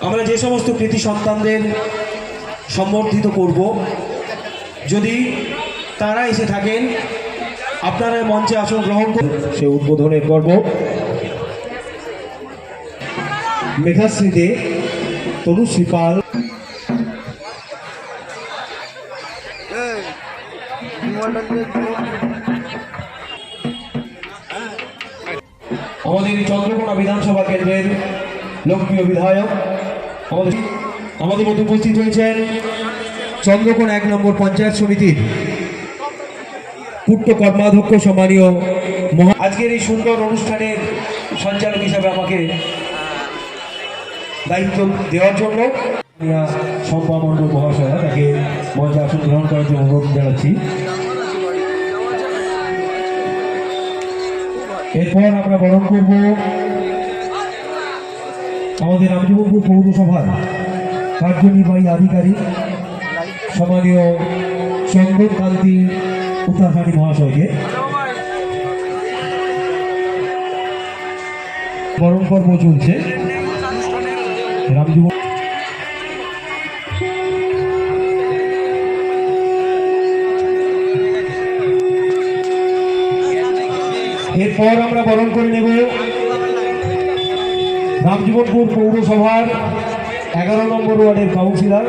আমরা যে সমস্ত কৃতি সন্তানদের সম্বর্ধিত করব। যদি তারা এসে থাকেন আপনারা মঞ্চে আসন গ্রহণ করুন সে উদ্বোধনের পর্ব মেঘাশ্রীতে তনুশ্রী পাল আমাদের চন্দ্রকোনা বিধানসভা কেন্দ্রের লোকপ্রিয় বিধায়ক আমাদের আমাদের মধ্যে উপস্থিত হয়েছেন চন্দ্রকোণ এক নম্বর পঞ্চায়েত সমিতির পূর্ত কর্মাধ্যক্ষ সম্মানীয় মহা আজকের এই সুন্দর অনুষ্ঠানের সঞ্চালক হিসাবে আমাকে দায়িত্ব দেওয়ার জন্য শম্পা মণ্ডল মহাশয়া তাকে মঞ্চে আসন গ্রহণ করার জন্য অনুরোধ জানাচ্ছি। এরপর আমরা বরণ করব। আমাদের রামজীবনপুর পৌরসভার কার্যনির্বাহী আধিকারিক সম্মানীয় চন্দন কান্তি উত্তরাখানী মহাশয়কে। বরণ পর্ব চলছে। রামজীবন এরপর আমরা বরণ করে নেব রামজীবনপুর পৌরসভার এগারো নম্বর ওয়ার্ডের কাউন্সিলর,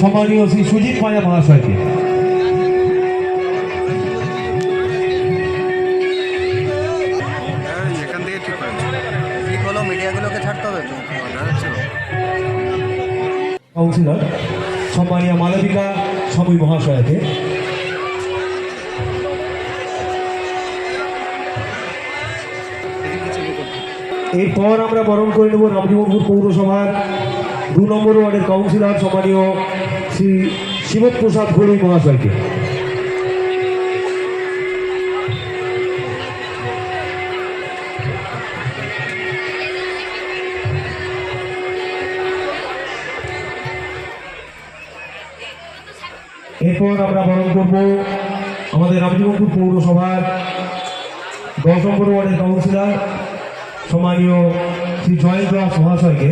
সম্মানীয় শ্রী সুজিত মায়া মহাশয়কে। কাউন্সিলর, সম্মানীয় মালবিকা সমী মহাশয়কে। এরপর আমরা বরণ করে নেব রামজীবনপুর পৌরসভার দু নম্বর ওয়ার্ডের কাউন্সিলর সম্মানীয় শ্রী শিবত প্রসাদ ঘড়ুই মহাশয়কে। এরপর আমরা বরণ করব আমাদের রামজীবনপুর পৌরসভার দশ নম্বর ওয়ার্ডের কাউন্সিলর সম্মানীয় শ্রী জয়েন্ট দাস মহাশয়কে।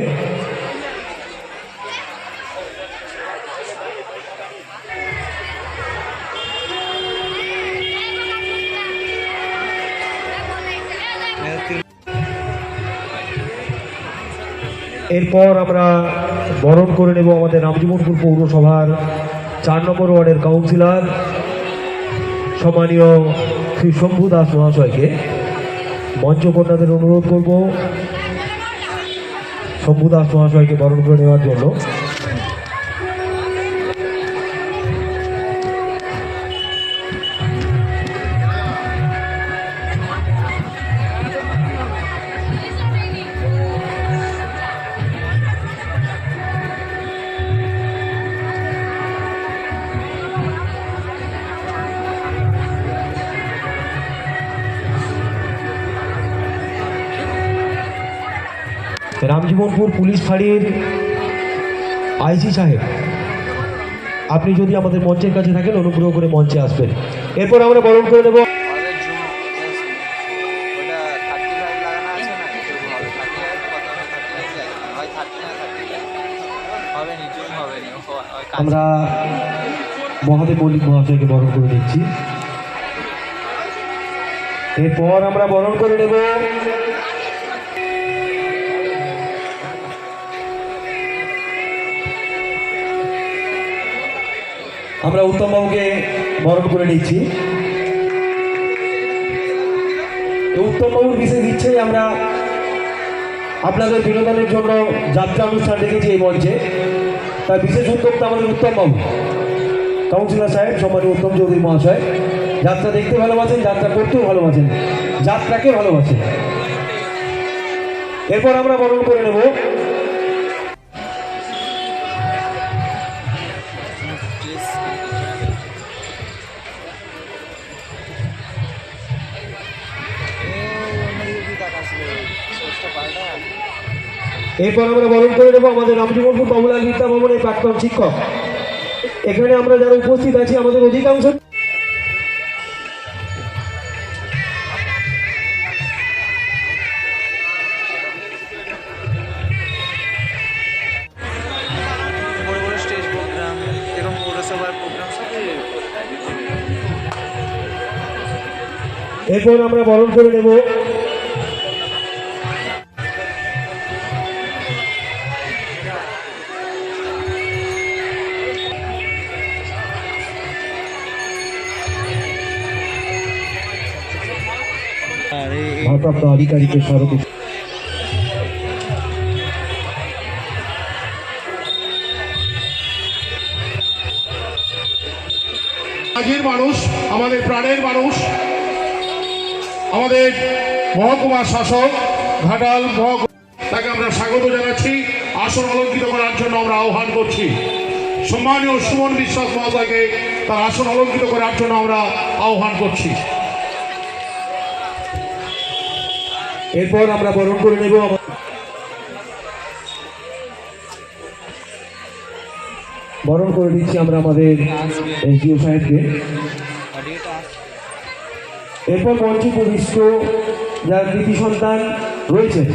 এরপর আমরা বরণ করে নেব আমাদের রামজীবনপুর পৌরসভার চার নম্বর ওয়ার্ডের কাউন্সিলর, সম্মানীয় শ্রী শম্ভু দাস মহাশয়কে। মঞ্চকন্যাদের অনুরোধ করব। সম্ভুদাস মহাশয়কে বরণ করে নেওয়ার জন্য। রামজীবনপুর পুলিশ ফাঁড়ির আইসি সাহেব, আপনি যদি আমাদের মঞ্চের কাছে থাকেন, অনুগ্রহ করে মঞ্চে আসবেন। এরপর আমরা বরণ করে নেব। আমরা মহাদেব মল্লিক মহাশয়কে বরণ করে নিচ্ছি। এরপর আমরা বরণ করে নেব আমরা উত্তমবাবুকে বরণ করে নিচ্ছি। উত্তমবাবুর বিশেষ ইচ্ছেই আমরা আপনাদের বিনোদনের জন্য যাত্রা অনুষ্ঠান রেখেছি এই মঞ্চে। তার বিশেষ উদ্যোক্তা আমাদের উত্তমবাবু। কাউন্সিলর সাহেব, সম্মানীয় উত্তম চৌধুরী মহাশয়। যাত্রা দেখতে ভালোবাসেন, যাত্রা করতেও ভালোবাসেন, যাত্রাকে ভালোবাসেন। এরপর আমরা বরণ করে নেব এরপর আমরা বরণ করে নেব আমাদের রামজীবনপুর বাবুলাল বিদ্যা ভবনের প্রাক্তন শিক্ষক। এখানে আমরা যারা উপস্থিত আছি, আমাদের অধিকাংশ এরপর আমরা বরণ করে নেব ভারপ্রাপ্ত আধিকারিকের কাজের মানুষ আমাদের প্রাণের মানুষ আমাদের মহকুমা শাসক ঘাটাল মহকুমা তাকে আমরা স্বাগত জানাচ্ছি আসন অলঙ্কৃত করার জন্য আমরা আহ্বান করছি। সম্মানীয় সুমন বিশ্বাস মহোদয়কে তার আসন অলঙ্কৃত করার জন্য আমরা আহ্বান করছি। এরপর আমরা বরণ করে নেব বরণ করে দিচ্ছি আমরা আমাদের এসডিও সাহেবকে। এরপর মঞ্চে যারা কৃতি সন্তান রয়েছেন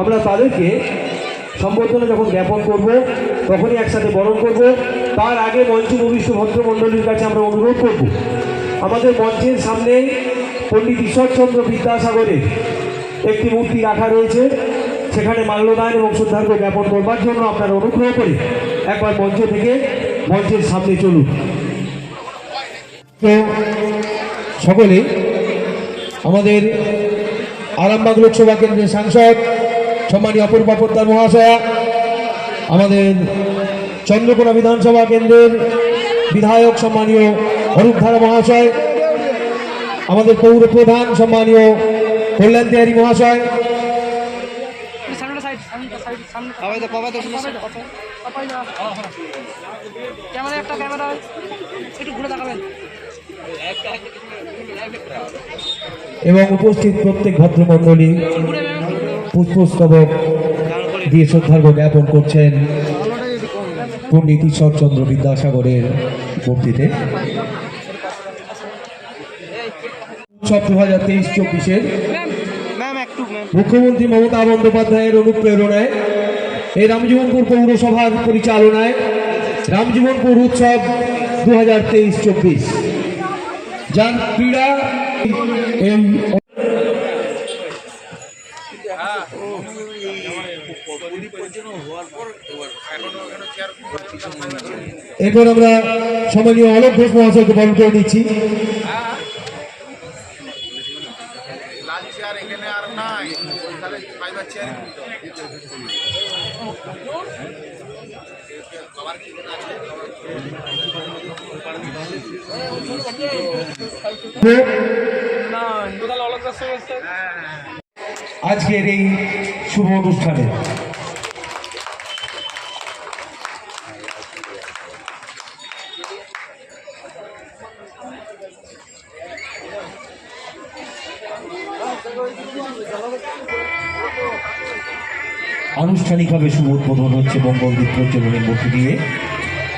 আমরা তাদেরকে সম্বর্ধনা যখন জ্ঞাপন করব, তখনই একসাথে বরণ করব। তার আগে মঞ্চে উপবিষ্ট ভদ্রমণ্ডলীর কাছে আমরা অনুরোধ করব। আমাদের মঞ্চের সামনে পণ্ডিত ঈশ্বরচন্দ্র বিদ্যাসাগরের একটি মূর্তি রাখা রয়েছে, সেখানে মাল্যদান এবং শ্রদ্ধার্ঘ্য জ্ঞাপন করবার জন্য আপনারা অনুগ্রহ করে একবার মঞ্চ থেকে মঞ্চের সামনে চলুন। তো সকলে আমাদের আরামবাগ লোকসভা কেন্দ্রের সাংসদ সম্মানী অপূর্বা পোদ্দার মহাশয়া, আমাদের চন্দ্রকোনা বিধানসভা কেন্দ্রের বিধায়ক, সম্মানীয় অরূপ ধারা মহাশয়, আমাদের পৌর প্রধান সম্মানীয় কল্যাণ তিহারী মহাশয়। একটা ক্যামেরা এবং উপস্থিত প্রত্যেক ম্যাম পুষ্পস্তবক দিয়ে শ্রদ্ধার্ঘ্য জ্ঞাপন করছেন পণ্ডিত ঈশ্বরচন্দ্র বিদ্যাসাগরের মূর্তিতে। উৎসব দু হাজার তেইশ চব্বিশের মুখ্যমন্ত্রী মমতা বন্দ্যোপাধ্যায়ের অনুপ্রেরণায়, এই রামজীবনপুর পৌরসভার পরিচালনায় রামজীবনপুর উৎসব দু হাজার তেইশ চব্বিশ যার ক্রীড়া এরপর আমরা সম্মানীয় অলোক ঘোষ মহাশয়কে বরণ করে নিচ্ছি আজকের এই শুভ অনুষ্ঠানে আনুষ্ঠানিকভাবে শুভ উদ্বোধন হচ্ছে মঙ্গলদ্বীপ প্রজ্বলনের মধ্যে দিয়ে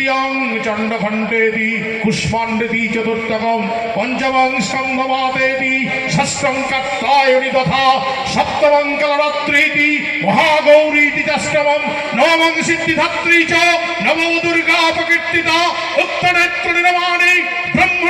তৃতীয়ং চণ্ডঘণ্টেতি কুষ্মাণ্ডেতি চতুর্থকম পঞ্চমং স্কন্ধমাতেতি ষষ্ঠং কাত্তায়নি তথা সপ্তমং কলরাত্রীতি, মহাগৌরীতি ষষ্ঠমং নবমং সিদ্ধিধাত্রী চ, নমো দুর্গা প্রকীর্তিতা উত্তরেত্র নির্মাণে ব্রহ্মণৈব